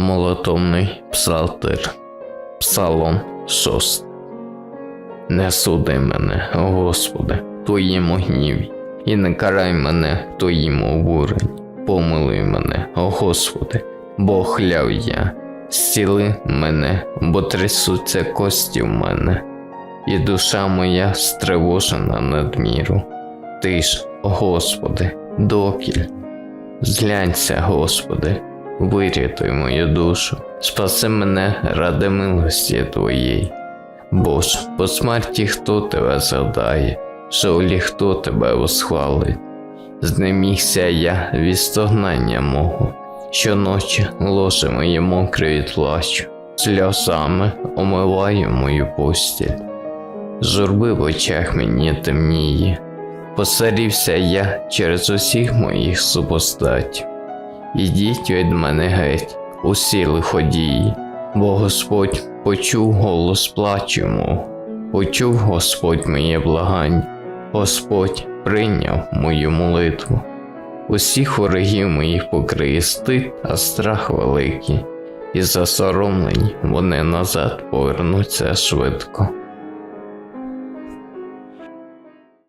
Молотовний псалтир, Псалом 6. Не суди мене, о Господи, Твоєму гніві, і не карай мене Твоїм обуренні. Помилуй мене, о Господи, бо хляв я, зціли мене, бо трясуться кості в мене, і душа моя стривожена надміру. Ти ж, о Господи, докіль. Зглянься, Господи, вирятуй мою душу, спаси мене ради милості Твоєї. Бо ж по смерті хто тебе згадає, жолі хто тебе восхвалить. Знемігся я від стогнання мого, щоночі ложе моє мокре від плачу, сльозами омиваю мою постіль. Журби в очах мені темніє, посарівся я через усіх моїх супостатів. Ідіть від мене геть, усі лиходії, бо Господь почув голос плачу почув Господь моє благання, Господь прийняв мою молитву. Усіх ворогів моїх покриє стид, а страх великий, і засоромлені вони назад повернуться швидко.